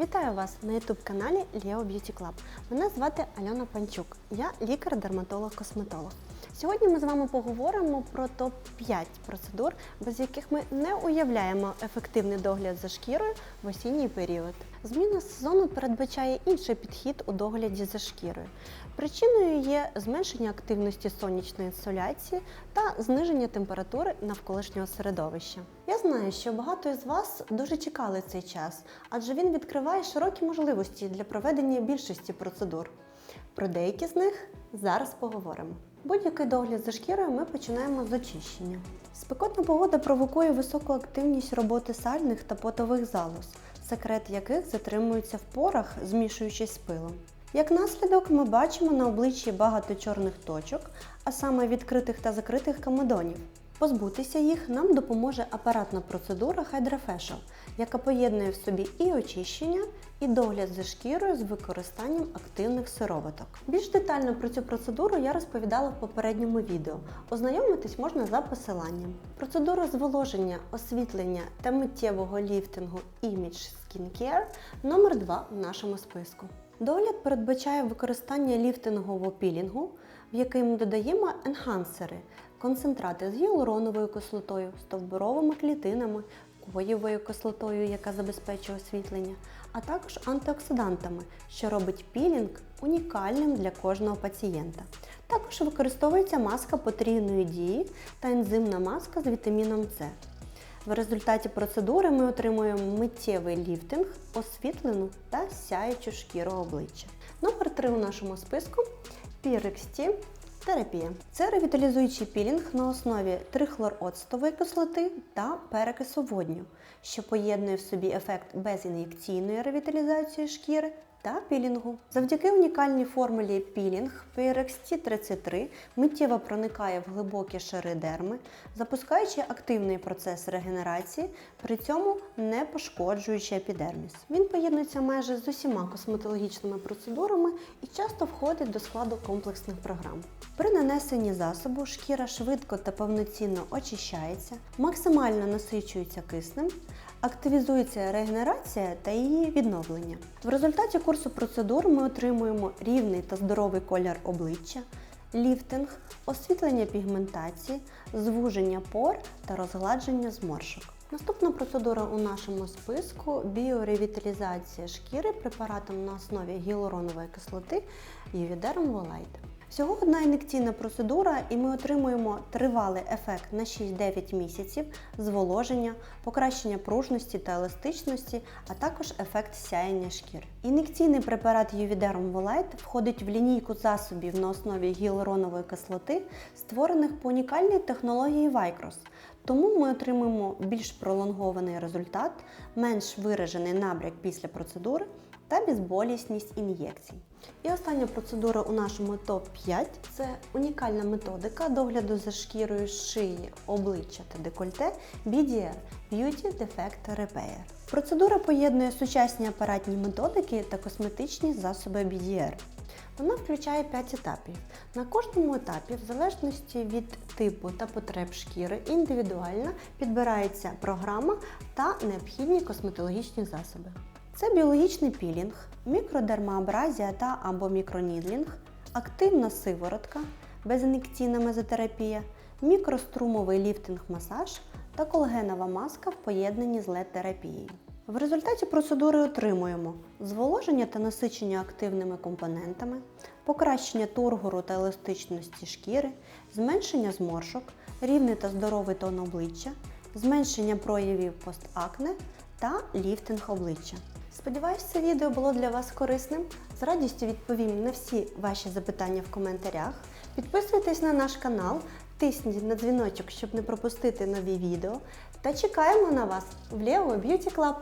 Вітаю вас на youtube каналі Leo Beauty Club. Мене звати Альона Панчук. Я лікар-дерматолог-косметолог. Сьогодні ми з вами поговоримо про топ-5 процедур, без яких ми не уявляємо ефективний догляд за шкірою в осінній період. Зміна сезону передбачає інший підхід у догляді за шкірою. Причиною є зменшення активності сонячної інсоляції та зниження температури навколишнього середовища. Я знаю, що багато із вас дуже чекали цей час, адже він відкриває широкі можливості для проведення більшості процедур. Про деякі з них зараз поговоримо. Будь-який догляд за шкірою ми починаємо з очищення. Спекотна погода провокує високу активність роботи сальних та потових залоз, секрет яких затримується в порах, змішуючись з пилом. Як наслідок, ми бачимо на обличчі багато чорних точок, а саме відкритих та закритих камедонів. Позбутися їх нам допоможе апаратна процедура Hydrofacial, яка поєднує в собі і очищення, і догляд за шкірою з використанням активних сироваток. Більш детально про цю процедуру я розповідала в попередньому відео. Ознайомитись можна за посиланням. Процедура зволоження, освітлення та миттєвого ліфтингу Image Skincare номер 2 в нашому списку. Догляд передбачає використання ліфтингового пілінгу, в який ми додаємо енхансери, концентрати з гіалуроновою кислотою, стовбуровими клітинами, коєвою кислотою, яка забезпечує освітлення, а також антиоксидантами, що робить пілінг унікальним для кожного пацієнта. Також використовується маска потрійної дії та ензимна маска з вітаміном С. В результаті процедури ми отримуємо миттєвий ліфтинг, освітлену та сяючу шкіру обличчя. Номер 3 у нашому списку Pyrexty терапія. Це ревіталізуючий пілінг на основі трихлороцтової кислоти та перекису водню, що поєднує в собі ефект безін'єкційної ревіталізації шкіри та пілінгу. Завдяки унікальній формулі пілінг PRXT 33 миттєво проникає в глибокі шари дерми, запускаючи активний процес регенерації, при цьому не пошкоджуючи епідерміс. Він поєднується майже з усіма косметологічними процедурами і часто входить до складу комплексних програм. При нанесенні засобу шкіра швидко та повноцінно очищається, максимально насичується киснем, активізується регенерація та її відновлення. В результаті курсу процедур ми отримуємо рівний та здоровий колір обличчя, ліфтинг, освітлення пігментації, звуження пор та розгладження зморшок. Наступна процедура у нашому списку біоревіталізація шкіри препаратом на основі гіалуронової кислоти Ювідером Волайт. Всього одна ін'єкційна процедура, і ми отримуємо тривалий ефект на 6-9 місяців, зволоження, покращення пружності та еластичності, а також ефект сяєння шкіри. Ін'єкційний препарат Ювідерм Волайт входить в лінійку засобів на основі гіалуронової кислоти, створених по унікальній технології Vicros. Тому ми отримуємо більш пролонгований результат, менш виражений набряк після процедури та безболісність ін'єкцій. І остання процедура у нашому топ-5 це унікальна методика догляду за шкірою шиї, обличчя та декольте BDR Beauty Defect Repair. Процедура поєднує сучасні апаратні методики та косметичні засоби BDR. Вона включає 5 етапів. На кожному етапі, в залежності від типу та потреб шкіри, індивідуально підбирається програма та необхідні косметологічні засоби. Це біологічний пілінг, мікродермоабразія та або мікронідлінг, активна сиворотка, безін'єкційна мезотерапія, мікрострумовий ліфтинг-масаж та колагенова маска в поєднанні з LED-терапією. В результаті процедури отримуємо зволоження та насичення активними компонентами, покращення тургору та еластичності шкіри, зменшення зморшок, рівний та здоровий тон обличчя, зменшення проявів постакне та ліфтинг обличчя. Сподіваюсь, це відео було для вас корисним. З радістю відповім на всі ваші запитання в коментарях. Підписуйтесь на наш канал, тисніть на дзвіночок, щоб не пропустити нові відео. Та чекаємо на вас в Leo Beauty Club!